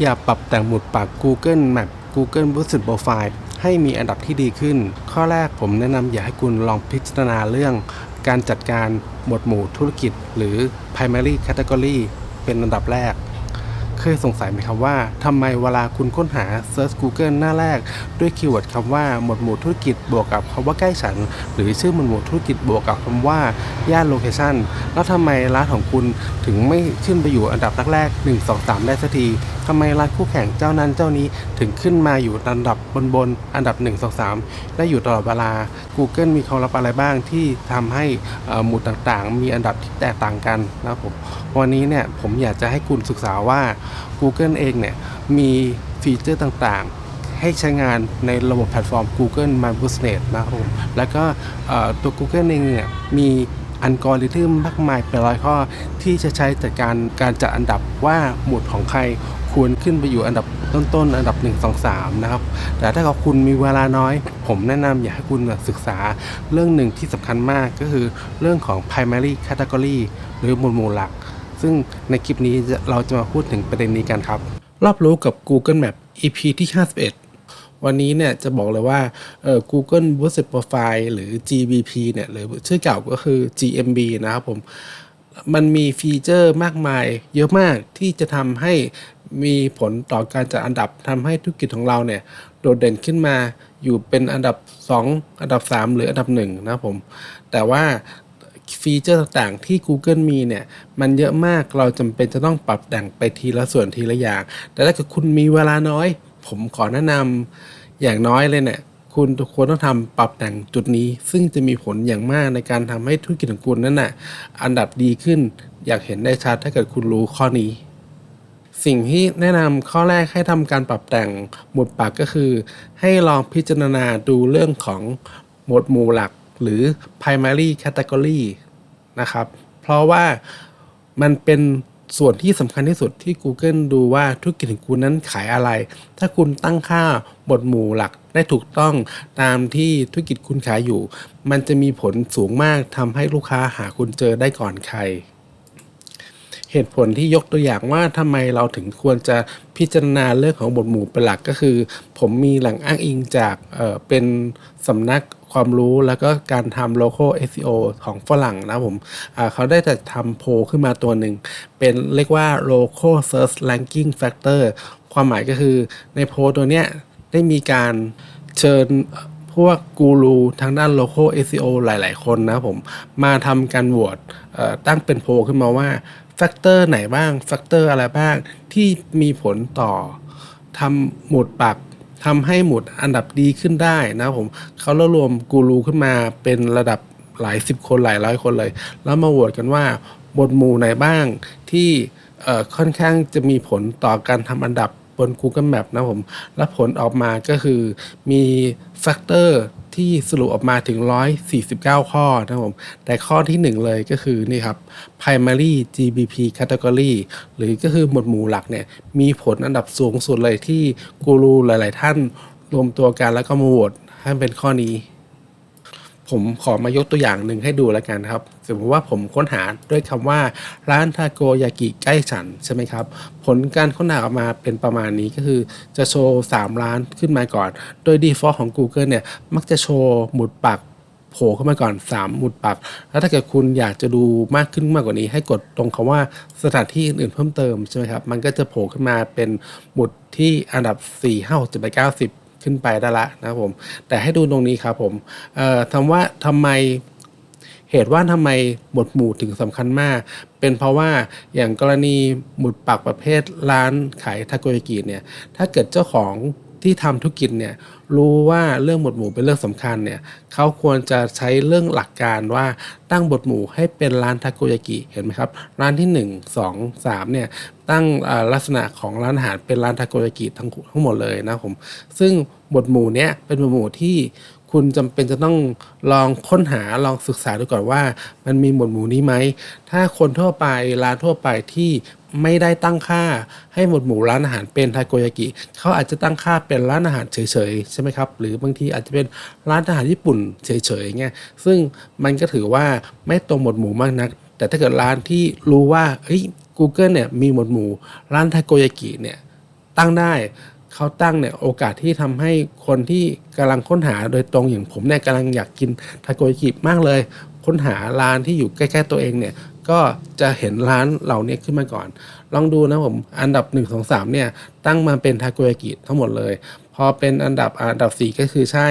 อย่าปรับแต่งหมุดปาก Google Map Google Business Profile ให้มีอันดับที่ดีขึ้น ข้อแรกผมแนะนำอยากให้คุณลองพิจารณาเรื่อง การจัดการหมวดหมู่ธุรกิจ หรือ primary category เป็นอันดับแรก เคยสงสัยไหมครับว่าทำไมเวลาคุณค้นหา Search Google หน้าแรก ด้วยคีย์เวิร์ดคำว่าหมวดหมู่ธุรกิจบวกกับคำว่าใกล้ฉัน หรือชื่อหมวดหมู่ธุรกิจบวกกับคำว่าย่านโลเคชันแล้วทำไมร้านของคุณถึงไม่ขึ้นไปอยู่อันดับแรกๆ1 2 3 ได้สักที ทำไมร้านคู่แข่งเจ้านั้นเจ้านี้ถึงขึ้นมาอยู่อันดับบนๆอันดับ1 2 3 ได้อยู่ตลอดเวลา Google มีความลับอะไรบ้างที่ทำให้หมู่ต่างๆ มีอันดับที่แตกต่างกันนะครับผมวันนี้เนี่ยผมอยากจะให้คุณศึกษาว่า Google เองเนี่ยมีฟีเจอร์ต่างๆให้ใช้งานในระบบแพลตฟอร์ม Google My Business นะครับผม แล้วก็ตัว Google เองเนี่ยมีอัลกอริทึมมากมายเป็นร้อยข้อที่จะใช้จัดการการจัดอันดับว่าหมุดของใคร ควรขึ้นไปอยู่อันดับต้นๆ อันดับ 1 2 3 นะครับ แต่ถ้าเกิดคุณมีเวลาน้อย ผมแนะนำอยากให้คุณศึกษาเรื่องหนึ่งที่สำคัญมากก็คือเรื่องของ primary category หรือหมวดหมู่หลัก ซึ่งในคลิปนี้เราจะมาพูดถึงประเด็นนี้กันครับ รอบรู้กับ Google Map EP ที่ 51วันนี้เนี่ยจะบอกเลยว่าเอ่อ Google Business Profile หรือ GBP เนี่ยหรือชื่อเก่าก็คือ GMB นะครับผม มันมีฟีเจอร์มากมายเยอะมากที่จะทำให้ มีผลต่อการจัดอันดับทำให้ธุรกิจของเราเนี่ยโดดเด่นขึ้นมาอยู่เป็นอันดับ 2 อันดับ 3 หรืออันดับ1นะครับผม แต่ว่าฟีเจอร์ต่างๆที่ Google มีเนี่ย มันเยอะมากเราจำเป็นจะต้องปรับแต่งไปทีละส่วนทีละอย่าง แต่ถ้าเกิดคุณมีเวลาน้อย ผมขอแนะนำอย่างน้อยเลยเนี่ย คุณควรต้องทำปรับแต่งจุดนี้ ซึ่งจะมีผลอย่างมากในการทำให้ธุรกิจของคุณนั้นน่ะอันดับดีขึ้น อยากเห็นได้ชัดถ้าเกิดคุณรู้ข้อนี้ สิ่งที่แนะนำข้อแรกให้ทำการปรับแต่งหมวดปากก็คือ ให้ลองพิจารณาดูเรื่องของหมวดหมู่หลักหรือ primary category นะครับ เพราะว่ามันเป็นส่วนที่สำคัญที่สุดที่ Google ดูว่าธุรกิจของคุณนั้นขายอะไร ถ้าคุณตั้งค่าหมวดหมู่หลักได้ถูกต้องตามที่ธุรกิจคุณขายอยู่ มันจะมีผลสูงมากทำให้ลูกค้าหาคุณเจอได้ก่อนใคร เหตุผลที่ยกตัวอย่างว่าทำไมเราถึงควรจะพิจารณาเรื่องของบทหมู่เป็นหลักก็คือ ผมมีแหล่งอ้างอิงจากเเป็นสำนักความรู้แล้วก็การทำ local SEO ของฝรั่งนะผมเขาได้จัดทำโพลขึ้นมาตัวหนึ่ง เป็นเรียกว่า local search ranking factor ความหมายก็คือในโพลตัวเนี้ยได้มีการเชิญพวกกูรูทางด้าน local SEO หลาย ๆ คนนะผม มาทำการโหวตตั้งเป็นโพลขึ้นมาว่า แฟกเตอร์ไหนบ้างแฟกเตอร์อะไรบ้าง ที่มีผลต่อทำหมุดปักทำให้หมุดอันดับดีขึ้นได้นะผมเขารวบรวมกูรูขึ้นมาเป็นระดับหลายสิบคนหลายร้อยคนเลย แล้วมาโหวตกันว่าบทหมู่ไหนบ้างที่ค่อนข้างจะมีผลต่อการทำอันดับบน Google Map นะผม และผลออกมาก็คือมีแฟกเตอร์ ที่สรุปออกมาถึง 149 ข้อนะผม แต่ข้อที่ 1 เลยก็คือนี่ครับ primary GBP category หรือก็คือหมวดหมู่หลักเนี่ย มีผลอันดับสูงสุดเลยที่กูรูหลาย ๆ ท่านรวมตัวกันแล้วก็มาโหวตให้เป็นข้อนี้ ผมขอมายกตัวอย่างหนึ่งให้ดูแล้วกันครับ สมมติว่าผมค้นหาด้วยคำว่าร้านทาโกยากิใกล้ฉันใช่ไหมครับ ผลการค้นหาออกมาเป็นประมาณนี้ก็คือจะโชว์ 3 ร้านขึ้นมาก่อน โดย default ของ Google เนี่ย มักจะโชว์หมุดปักโผล่ขึ้นมาก่อน 3 หมุดปัก แล้วถ้าเกิดคุณอยากจะดูมากขึ้นมากกว่านี้ ให้กดตรงคำว่าสถานที่อื่นๆเพิ่มเติมใช่ไหมครับ มันก็จะโผล่ขึ้นมาเป็นหมุดที่อันดับ4 5 6 7 8 9 10 ขึ้นไปได้ละนะครับผม แต่ให้ดูตรงนี้ครับผมเอ่อทำว่าทำไมเหตุว่าทำไมหมวดหมู่ถึงสำคัญมาก เป็นเพราะว่าอย่างกรณีหมุดปักประเภทร้านขายทาโกยากิเนี่ย ถ้าเกิดเจ้าของ ที่ทำธุรกิจเนี่ยรู้ว่าเรื่องหมวดหมู่เป็นเรื่องสำคัญเนี่ยเขาควรจะใช้เรื่องหลักการว่าตั้งบทหมู่ให้เป็นร้านทาโกยากิเห็นไหมครับ ร้านที่ 1 2 3เนี่ยตั้งลักษณะของร้านอาหารเป็นร้านทาโกยากิทั้งทั้งหมดเลยนะครับผมซึ่งบทหมู่เนี้ยเป็นบทหมู่ที่ คุณจำเป็นจะต้องลองค้นหาลองศึกษาดูก่อนว่า มันมีหมวดหมู่นี้ไหม ถ้าคนทั่วไปร้านทั่วไปที่ไม่ได้ตั้งค่าให้หมวดหมู่ร้านอาหารเป็นทาโกยากิเขาอาจจะตั้งค่าเป็นร้านอาหารเฉยๆใช่ไหมครับ หรือบางทีอาจจะเป็นร้านอาหารญี่ปุ่นเฉยๆเงี้ยซึ่งมันก็ถือว่าไม่ตรงหมวดหมู่มากนัก แต่ถ้าเกิดร้านที่รู้ว่าเฮ้ย Google เนี่ยมีหมวดหมู่ร้านทาโกยากิเนี่ยตั้งได้ เขาตั้งเนี่ยโอกาสที่ทำให้คนที่กำลังค้นหาโดยตรงอย่างผมเนี่ยกำลังอยากกินทาโกยากิมากเลย ค้นหาร้านที่อยู่ใกล้ๆตัวเองเนี่ยก็จะเห็นร้านเหล่านี้ขึ้นมาก่อน ลองดูนะผม อันดับ 1 2 3เนี่ยตั้งมาเป็นทาโกยากิทั้งหมดเลย พอเป็นอันดับอันดับ 4 ก็คือใช่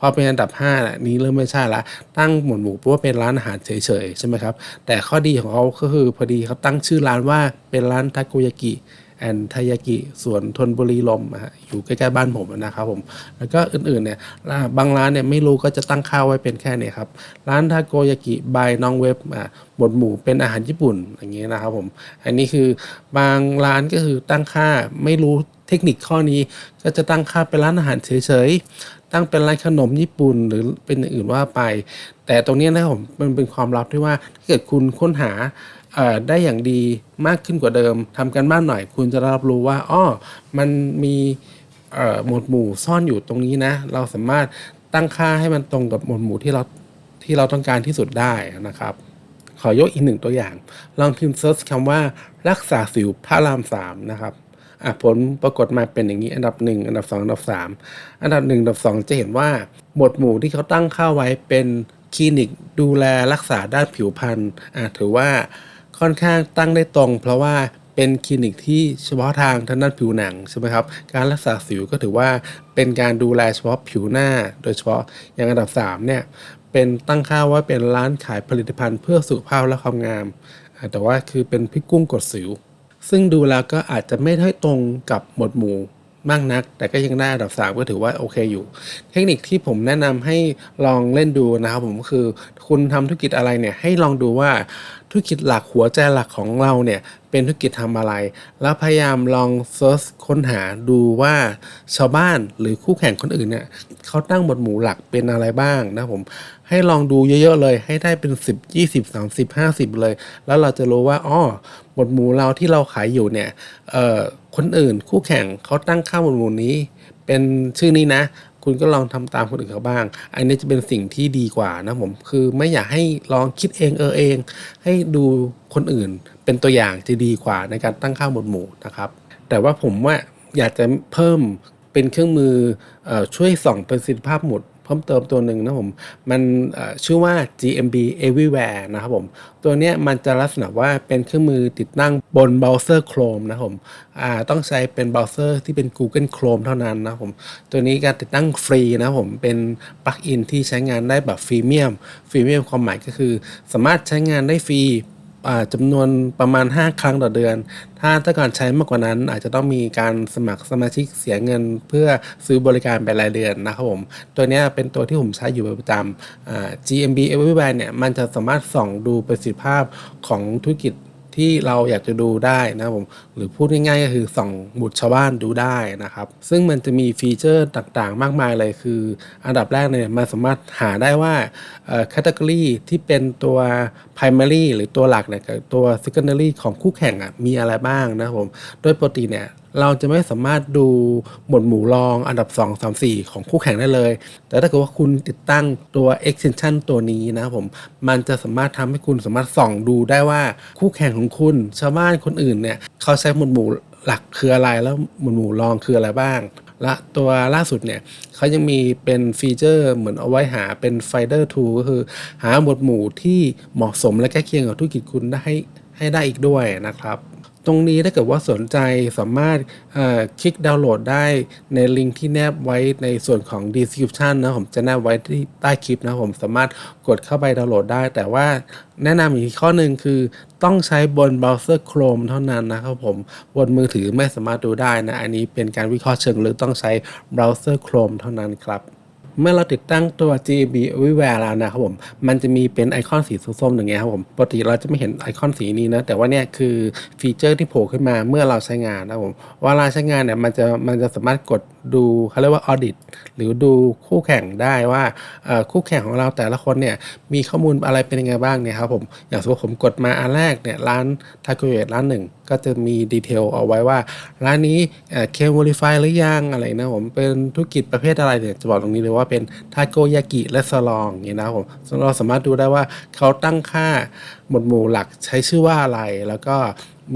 พอเป็นอันดับ5น่ะนี้เริ่มไม่ใช่ละ ตั้งหมวดหมู่เพราะว่าเป็นร้านอาหารเฉยๆใช่ไหมครับ แต่ข้อดีของเขาก็คือพอดีเขาตั้งชื่อร้านว่าเป็นร้านทาโกยากิ แอนทายากิส่วนทนบุรีลมฮะอยู่ใกล้ๆบ้านผมนะครับผม แล้วก็อื่นๆเนี่ยบางร้านเนี่ยไม่รู้ก็จะตั้งค่าไว้เป็นแค่นี้ครับร้านทาโกยากิบายน้องเว็บอะบดหมูเป็นอาหารญี่ปุ่นอย่างเงี้ยนะครับผม อันนี้คือบางร้านก็คือตั้งค่าไม่รู้ เทคนิคข้อนี้ก็จะตั้งค่าเป็นร้านอาหารเฉยๆ ตั้งเป็นร้านขนมญี่ปุ่นหรือเป็นอย่างอื่นว่าไป แต่ตรงนี้นะครับผมมันเป็นความลับที่ว่าถ้าเกิดคุณค้นหาได้อย่างดีมากขึ้นกว่าเดิมทำกันบ้านหน่อย คุณจะรับรู้ว่าอ้อมันมีหมวดหมู่ซ่อนอยู่ตรงนี้นะ เราสามารถตั้งค่าให้มันตรงกับหมวดหมู่ที่เราที่เราต้องการที่สุดได้นะครับ ขอยกอีกหนึ่งตัวอย่าง ลองพิมพ์เซิร์ชคำว่ารักษาสิวพระรามสามนะครับ อะผลปรากฏมาเป็นอย่างนี้อันดับ 1 อันดับ 2 อันดับ 3 อันดับ 1 อันดับ 2 จะเห็นว่าหมวดหมู่ที่เขาตั้งค่าไว้เป็นคลินิกดูแลรักษาด้านผิวพรรณอะถือว่าค่อนข้างตั้งได้ตรง เพราะว่าเป็นคลินิกที่เฉพาะทางทางด้านผิวหนังใช่ไหมครับ การรักษาสิวก็ถือว่าเป็นการดูแลเฉพาะผิวหน้า โดยเฉพาะอย่างอันดับ 3 เนี่ยเป็นตั้งค่าว่าเป็นร้านขายผลิตภัณฑ์เพื่อสุขภาพและความงาม แต่ว่าคือเป็นพี่กุ้งกดสิว ซึ่งดูแล้วก็อาจจะไม่ได้ตรงกับหมวดหมู่มากนัก แต่ก็ยังได้อันดับสามก็ถือว่าโอเคอยู่ เทคนิคที่ผมแนะนำให้ลองเล่นดูนะครับผมคือ คุณทำธุรกิจอะไรเนี่ยให้ลองดูว่าธุรกิจหลักหัวใจหลักของเราเนี่ยเป็นธุรกิจทำอะไร แล้วพยายามลองเซิร์ชค้นหาดูว่าชาวบ้านหรือคู่แข่งคนอื่นเนี่ยเขาตั้งหมวดหมู่หลักเป็นอะไรบ้างนะผม ให้ลองดูเยอะๆเลย ให้ได้เป็น 10 20 30 50 เลย แล้วเราจะรู้ว่าอ้อหมวดหมู่เราที่เราขายอยู่เนี่ยเอ่อคนอื่นคู่แข่งเขาตั้งค่าหมวดหมู่นี้ เป็นชื่อนี้นะคุณก็ลองทำตามคนอื่นเขาบ้าง อันนี้จะเป็นสิ่งที่ดีกว่านะผม คือไม่อยากให้ลองคิดเองเออเอง ให้ดูคนอื่นเป็นตัวอย่างจะดีกว่าในการตั้งค่าหมวดหมู่นะครับ แต่ว่าผมว่าอยากจะเพิ่มเป็นเครื่องมืออช่วยส่องประสิทธิภาพหมด พิ่มเติมตัวหนึ่งนะผม มันชื่อว่า GMB Everywhere นะครับผม ตัวนี้มันจะลักษณะว่าเป็นเครื่องมือติดตั้งบนเบราว์เซอร์ Chrome นะครับผมต้องใช้เป็นเบราว์เซอร์ที่เป็น Google Chrome เท่านั้นนะครับผม ตัวนี้การติดตั้งฟรีนะครับผม เป็นปลั๊กอินที่ใช้งานได้แบบฟรีเมียม ฟรีเมียมความหมายก็คือ สามารถใช้งานได้ฟรี จำนวนประมาณ 5 ครั้งต่อเดือน ถ้าต้องการใช้มากกว่านั้นอาจจะต้องมีการสมัครสมาชิกเสียเงิน เพื่อซื้อบริการเป็นรายเดือนนะครับผม ตัวนี้เป็นตัวที่ผมใช้อยู่ประจำ GMB Everywhere เนี่ยมันจะสามารถส่องดูประสิทธิภาพของธุรกิจ ที่เราอยากจะดูได้นะผมหรือพูดง่ายๆก็คือส่องหมุดชาวบ้านดูได้นะครับ ซึ่งมันจะมีฟีเจอร์ต่างๆ มากมายเลยคือ อันดับแรกเนี่ยมันสามารถหาได้ว่าเอ่อ category ที่เป็นตัว primary หรือตัวหลักเนี่ยกับตัว secondary ของคู่แข่งอะมีอะไรบ้างนะครับผมโดยปกติเนี่ย เราจะไม่สามารถดูหมวดหมู่รองอันดับ 2 3 4 ของคู่แข่งได้เลย แต่ถ้าเกิดว่าคุณติดตั้งตัว extension ตัวนี้นะครับผม มันจะสามารถทำให้คุณสามารถส่องดูได้ว่าคู่แข่งของคุณ ชาวบ้านคนอื่นเนี่ย เขาใช้หมวดหมู่หลักคืออะไรแล้วหมวดหมู่รองคืออะไรบ้าง และตัวล่าสุดเนี่ยเขายังมีเป็นฟีเจอร์เหมือนเอาไว้หาเป็น finder tool ก็คือหาหมวดหมู่ที่เหมาะสมและใกล้เคียงกับธุรกิจคุณได้ให้ให้ได้อีกด้วยนะครับ ตรงนี้ถ้าเกิดว่าสนใจสามารถคลิกดาวน์โหลดได้ในลิงก์ที่แนบไว้ในส่วนของ description นะผมจะแนบไว้ที่ใต้คลิปนะผมสามารถกดเข้าไปดาวน์โหลดได้ แต่ว่าแนะนำอีกข้อหนึ่งคือต้องใช้บนเบราว์เซอร์ Chrome เท่านั้นนะครับผมบนมือถือไม่สามารถดูได้นะ อันนี้เป็นการวิเคราะห์เชิงลึกต้องใช้เบราว์เซอร์ Chrome เท่านั้นครับ เมื่อเราติดตั้งตัว GB Everywhere แล้วนะครับผม มันจะมีเป็นไอคอนสีส้มๆอย่างเงี้ยครับผม ปกติเราจะไม่เห็นไอคอนสีนี้นะ แต่ว่าเนี่ยคือฟีเจอร์ที่โผล่ขึ้นมาเมื่อเราใช้งานนะครับผม เวลาใช้งานเนี่ยมันจะมันจะสามารถกด ดูเขาเรียกว่า audit หรือดูคู่แข่งได้ว่าคู่แข่งของเราแต่ละคนเนี่ยมีข้อมูลอะไรเป็นยังไงบ้างเนี่ยครับผมอย่างสมมติผมกดมาอันแรกเนี่ยร้านทาโกเ e ร้านหนึ่งก็จะมีดีเทลเอาไว้ว่า ร้านนี้เคม v ลิฟายหรือยังอะไรนะผมเป็นธุรกิจประเภทอะไรเนี่ยจะบอกตรงนี้เลยว่าเป็นทาโกยากิและสลองอย่างนี้นะครับผมเราสามารถดูได้ว่าเขาตั้งค่าหมวดหมู่หลักใช้ชื่อว่าอะไรแล้วก็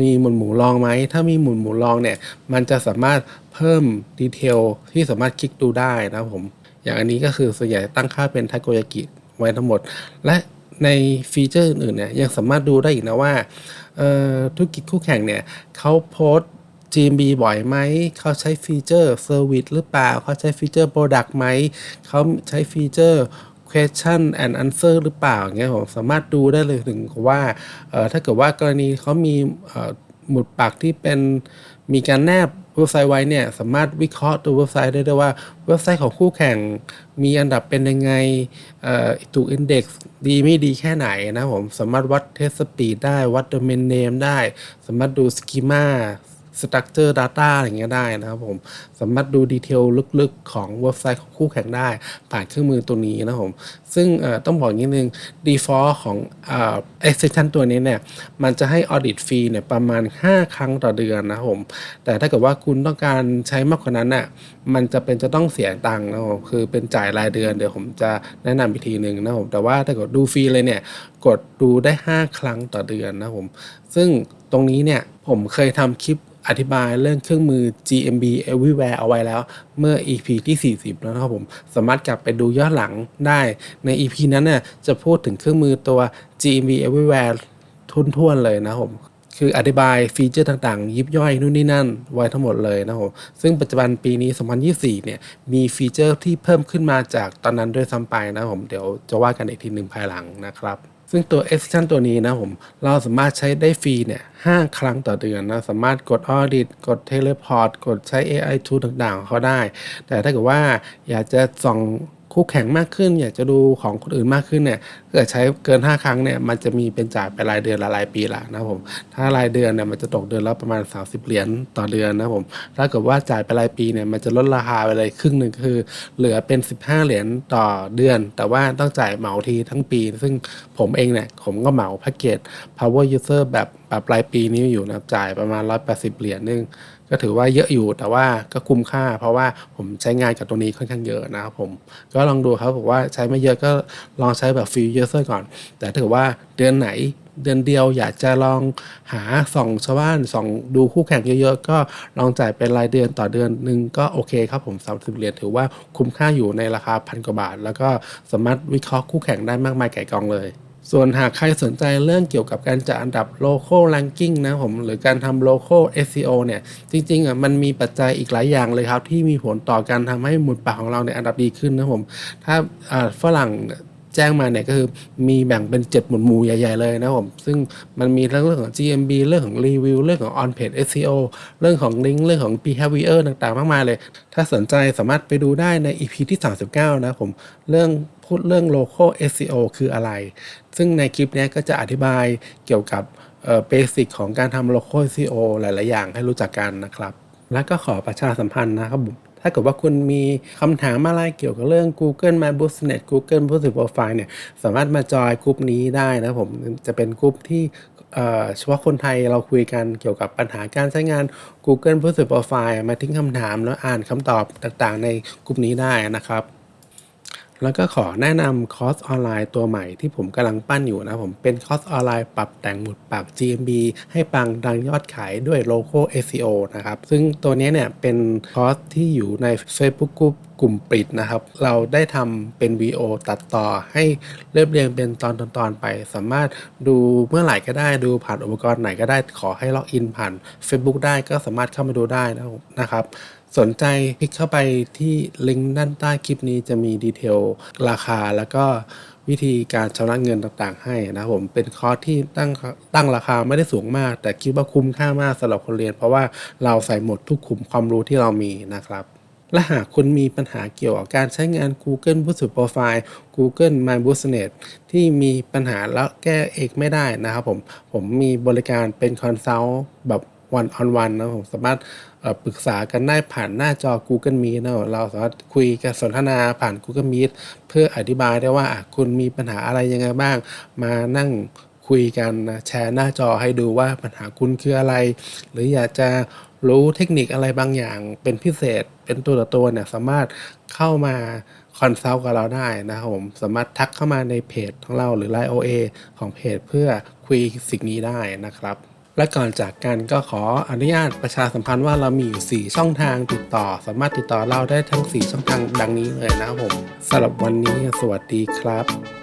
มีหมุนหมูรองไหม ถ้ามีหมุนหมูรองเนี่ย มันจะสามารถเพิ่มดีเทลที่สามารถคลิกดูได้นะครับผม อย่างอันนี้ก็คือส่วนใหญ่ตั้งค่าเป็นทาโกยากิไว้ทั้งหมด และในฟีเจอร์อื่นๆเนี่ยยังสามารถดูได้อีกนะว่าธุรกิจคู่แข่งเนี่ยเขาโพสต์ GMB บ่อยไหม เขาใช้ฟีเจอร์ Service หรือเปล่า เขาใช้ฟีเจอร์ Product ไหม เขาใช้ฟีเจอร์ question and answer หรือเปล่าเงี้ยผมสามารถดูได้เลยถึงกับว่าถ้าเกิดว่ากรณีเขามีหมุดปากที่เป็นมีการแนบเว็บไซต์ไว้เนี่ยสามารถวิเคราะห์ตัวเว็บไซต์ได้ด้วยว่าเว็บไซต์ของคู่แข่งมีอันดับเป็นยังไงถูกอินเด็กซ์ดีไม่ดีแค่ไหนนะผมสามารถวัดเทสสปีดได้วัด domain name ได้ สามารถดู schema Structure Data อย่างเงี้ยได้นะครับผม สามารถดูดีเทลลึกๆ ของเว็บไซต์ของคู่แข่งได้ ผ่านเครื่องมือตัวนี้นะครับผม ซึ่งต้องบอกอย่างนิดนึง default ของเอ่อ extension ตัวนี้เนี่ย มันจะให้ audit fee เนี่ยประมาณ 5 ครั้งต่อเดือนนะครับผม แต่ถ้าเกิดว่าคุณต้องการใช้มากกว่านั้นน่ะ มันจะเป็นจะต้องเสียตังค์นะครับผม คือเป็นจ่ายรายเดือนเดี๋ยวผมจะแนะนำอีกทีหนึ่งนะครับผม แต่ว่าถ้าเกิดดูฟรีเลยเนี่ย กดดูได้ 5 ครั้งต่อเดือนนะครับผม ซึ่งตรงนี้เนี่ยผมเคยทำคลิป อธิบายเรื่องเครื่องมือ GMB Everywhere เอาไว้แล้ว เมื่อ EP ที่ 40 แล้วนะครับผม สามารถกลับไปดูย้อนหลังได้ ใน EP นั้นเนี่ยจะพูดถึงเครื่องมือตัว GMB Everywhere ทุ่นๆเลยนะครับผมคืออธิบายฟีเจอร์ต่างๆ ยิบย่อยนู่นนี่นั่น ไว้ทั้งหมดเลยนะครับผมซึ่งปัจจุบันปีนี้ 2024 เนี่ย มีฟีเจอร์ที่เพิ่มขึ้นมาจากตอนนั้นด้วยซ้ำไปนะครับผม เดี๋ยวจะว่ากันอีกทีหนึ่งภายหลังนะครับ ซึ่งตัว extension ตัวนี้นะผมเราสามารถใช้ได้ฟรีเนี่ย5ครั้งต่อเดือนนะสามารถกด audit กด teleport กดใช้ AI tool ต่างๆของเขาได้ แต่ถ้าเกิดว่าอยากจะส่อง คู่แข่งมากขึ้น อยากจะดูของคนอื่นมากขึ้นเนี่ยเกิดใช้เกิน 5 ครั้งเนี่ยมันจะมีเป็นจ่ายไปรายเดือนละรายปีละนะผมถ้ารายเดือนเนี่ยมันจะตกเดือนละประมาณ 30 เหรียญต่อเดือนนะผมถ้าเกิดว่าจ่ายไปรายปีเนี่ยมันจะลดราคาไปเลยครึ่งหนึ่งคือ เหลือเป็น 15 เหรียญต่อเดือน แต่ว่าต้องจ่ายเหมาทีทั้งปี ซึ่งผมเองเนี่ยผมก็เหมาแพ็กเกจ power user แบบแบบรายปีนี้อยู่นะจ่ายประมาณ 180 เหรียญนึง ก็ถือว่าเยอะอยู่แต่ว่าก็คุ้มค่า เพราะว่าผมใช้งานกับตรงนี้ค่อนข้างเยอะนะครับผมก็ลองดูครับบอกว่าใช้ไม่เยอะก็ลองใช้แบบฟรียูเซอร์ก่อน แต่ถ้าเกิดว่าเดือนไหนเดือนเดียวอยากจะลองหาส่องชาวบ้านส่องดูคู่แข่งเยอะๆ ก็ลองจ่ายเป็นรายเดือนต่อเดือนหนึ่งก็โอเคครับผม30เหรียญถือว่าคุ้มค่าอยู่ในราคาพันกว่าบาท แล้วก็สามารถวิเคราะห์คู่แข่งได้มากมายไก่กองเลย ส่วนหากใครสนใจเรื่องเกี่ยวกับการจัดอันดับ local ranking นะผม หรือการทำ local SEO เนี่ย จริงๆอะมันมีปัจจัยอีกหลายอย่างเลยครับ ที่มีผลต่อการทำให้หมุดปากของเราในอันดับดีขึ้นนะผม ถ้าอ่าฝรั่งแจ้งมาเนี่ยก็คือมีแบ่งเป็น7หมวดหมู่ใหญ่ ๆ เลยนะผม ซึ่งมันมีทั้งเรื่องของ GMB เรื่องของรีวิวเรื่องของ on page SEO เรื่องของลิงก์เรื่องของ behavior ต่างๆ มากมายเลย ถ้าสนใจสามารถไปดูได้ใน EP ที่ 39 นะผมเรื่อง พูดเรื่อง local SEO คืออะไร ซึ่งในคลิปนี้ก็จะอธิบายเกี่ยวกับเบสิกของการทำ local SEO หลาย ๆ อย่างให้รู้จักกันนะครับ แล้วก็ขอประชาสัมพันธ์นะครับถ้าเกิดว่าคุณมีคำถามอะไรเกี่ยวกับเรื่อง Google My Business Google Business Profile เนี่ยสามารถมาจอยกลุ่มนี้ได้นะผมจะเป็นกลุ่มที่เอ่อเฉพาะคนไทยเราคุยกันเกี่ยวกับปัญหาการใช้งาน Google Business Profile มาทิ้งคำถามแล้วอ่านคำตอบต่างๆ ในกลุ่มนี้ได้นะครับ แล้วก็ขอแนะนำคอร์สออนไลน์ตัวใหม่ที่ผมกำลังปั้นอยู่นะผมเป็นคอร์สออนไลน์ปรับแต่งหมุดปาก GMB ให้ปังดังยอดขายด้วยโลโก้ SEO นะครับ ซึ่งตัวนี้เนี่ยเป็นคอร์สที่อยู่ใน Facebook Group กลุ่มปิดนะครับ เราได้ทำเป็นวีโอตัดต่อให้เรียบเรียงเป็นตอนตอนๆไป สามารถดูเมื่อไหร่ก็ได้ดูผ่านอุปกรณ์ไหนก็ได้ขอให้ล็อกอินผ่าน Facebook ได้ก็สามารถเข้ามาดูได้นะครับ สนใจคลิกเข้าไปที่ลิงก์ด้านใต้คลิปนี้จะมีดีเทลราคาแล้วก็วิธีการชำระเงินต่างๆ ให้นะครับผมเป็นคอร์สที่ตั้งตั้งราคาไม่ได้สูงมาก แต่คิดว่าคุ้มค่ามากสำหรับคนเรียน เพราะว่าเราใส่หมดทุกขุมความรู้ที่เรามีนะครับและหากคุณมีปัญหาเกี่ยวกับการใช้งาน Google Business Profile Google My Business ที่มีปัญหาแล้วแก้เองไม่ได้นะครับผม ผมมีบริการเป็นคอนซัลท์แบบ วันออนวันนะผมสามารถปรึกษากันได้ผ่านหน้าจอ Google Meet นะเราสามารถคุยกันสนทนาผ่าน Google Meet เพื่ออธิบายได้ว่าอะคุณมีปัญหาอะไรยังไงบ้าง มานั่งคุยกันนะแชร์หน้าจอให้ดูว่าปัญหาคุณคืออะไร หรืออยากจะรู้เทคนิคอะไรบางอย่างเป็นพิเศษเป็นตัวต่อตัวเนี่ยสามารถเข้ามาคอนซัลท์กับเราได้นะครับผมสามารถทักเข้ามาในเพจของเราหรือ Line OA ของเพจเพื่อคุยสิ่งนี้ได้นะครับ และก่อนจากกันก็ขออนุญาตประชาสัมพันธ์ว่าเรามีอยู่ 4 ช่องทางติดต่อ สามารถติดต่อเราได้ทั้ง 4 ช่องทางดังนี้เลยนะครับผมสำหรับวันนี้สวัสดีครับ